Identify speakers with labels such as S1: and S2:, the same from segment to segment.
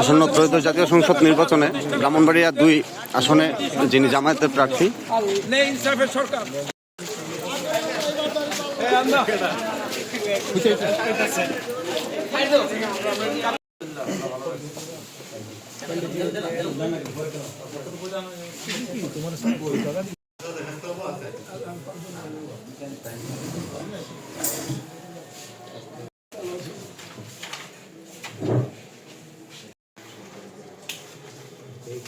S1: আসন্ন ত্রয়োদশ জাতীয় সংসদ নির্বাচনে ব্রাহ্মণবাড়িয়া দুই আসনে যিনি জামায়াতের প্রার্থী।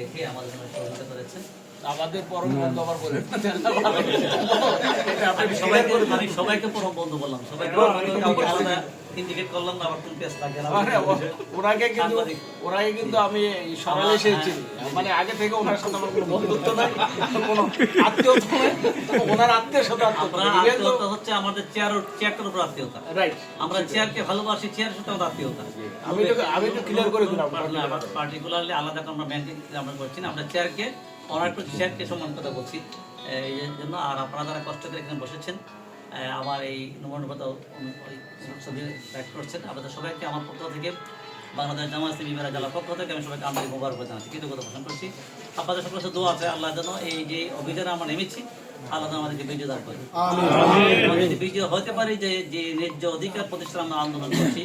S2: দেখে আমাদের জন্য সহযোগিতা করেছেন।
S3: আমাদের পরম বন্ধু আবার বলে
S2: সবাইকে মানে সবাইকে পরম বন্ধু বললাম। সবাইকে আলাদা ইন্ডিকেট করলাম না আবার কোন পেজ থাকে না।
S3: আরে ও- ওনাকে কিন্তু ওনাকে কিন্তু আমি সরালে এসেছি। মানে আগে থেকে ওনার সাথে আমার কোনো বন্ধুত্ব নাই কোনো আত্মীয়তা নাই ওনার আত্মীয় সাথে
S2: আত্মীয়তা হচ্ছে আমাদের চেয়ার চেয়ারটার উপর আত্মীয়তা।
S3: রাইট
S2: আমরা চেয়ারকে ভালোবাসি চেয়ার সাথে আমাদের আত্মীয়তা।
S3: আমি আমি তো ক্লিয়ার করে দিলাম
S2: পার্টিকুলারলি আলাদা আমরা মেনটেন আমরা করছি না। আমরা চেয়ারকে অনার করছি চেয়ারকে সম্মান কথা বলছি। এই জন্য আর আপনারা যারা কষ্ট করে এখানে বসেছেন আমার এই নমনগত ছবি ব্যাক করছেন আপনাদের সবাইকে আমার পক্ষ থেকে বাংলাদেশ জামা ইসলামী মেরা জেলা পক্ষ থেকে আমি সবাইকে আন্তরিক মোবারক জানাচ্ছি কৃতজ্ঞতা পোষণ করছি আপনাদের সকলের সাথে দোয়া আছে আল্লাহ যেন এই যে অভিযানে আমরা নেমেছি আল্লাহ যেন আমাদেরকে বিজয় দান করে যদি বিজয় হতে পারি যে যে ন্যায্য অধিকার প্রতিষ্ঠান আমরা আন্দোলন করছি